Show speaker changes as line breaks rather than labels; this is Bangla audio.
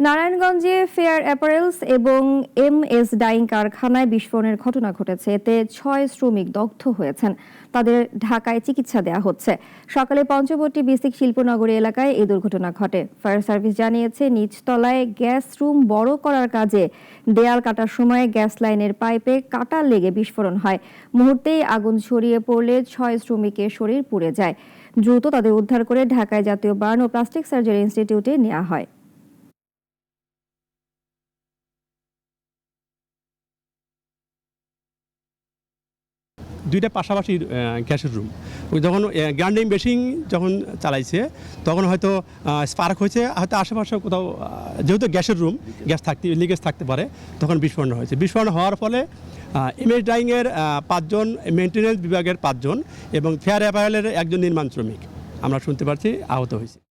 নারায়ণগঞ্জে ফেয়ার অ্যাপারেলস এবং এম এস ডাইং কারখানায় বিস্ফোরণের ঘটনা ঘটেছে। এতে ছয় শ্রমিক দগ্ধ হয়েছেন। তাদের ঢাকায় চিকিৎসা দেওয়া হচ্ছে। সকালে পঞ্চবটী বিসিক শিল্পনগরী এলাকায় এই দুর্ঘটনা ঘটে। ফায়ার সার্ভিস জানিয়েছে, নিচতলায় গ্যাস রুম বড় করার কাজে দেয়াল কাটার সময় গ্যাস লাইনের পাইপে কাটা লেগে বিস্ফোরণ হয়। মুহূর্তেই আগুন ছড়িয়ে পড়লে ছয় শ্রমিকের শরীর পুড়ে যায়। দ্রুত তাদের উদ্ধার করে ঢাকায় জাতীয় বার্ন ও প্লাস্টিক সার্জারি ইনস্টিটিউটে নেওয়া হয়।
দুইটা পাশাপাশি গ্যাসের রুম যখন গ্রাইন্ডিং মেশিন যখন চালাইছে, তখন হয়তো স্পার্ক হয়েছে, হয়তো আশেপাশে কোথাও যেহেতু গ্যাসের রুম গ্যাস থাকতে লিকেজ থাকতে পারে, তখন বিস্ফোরণ হয়েছে। বিস্ফোরণ হওয়ার ফলে ইমেজ ডাইংয়ের পাঁচজন মেনটেন্যান্স বিভাগের পাঁচজন এবং ফেয়ার অ্যাপারেলের একজন নির্মাণ শ্রমিক। আমরা শুনতে পারছি আহত হয়েছে।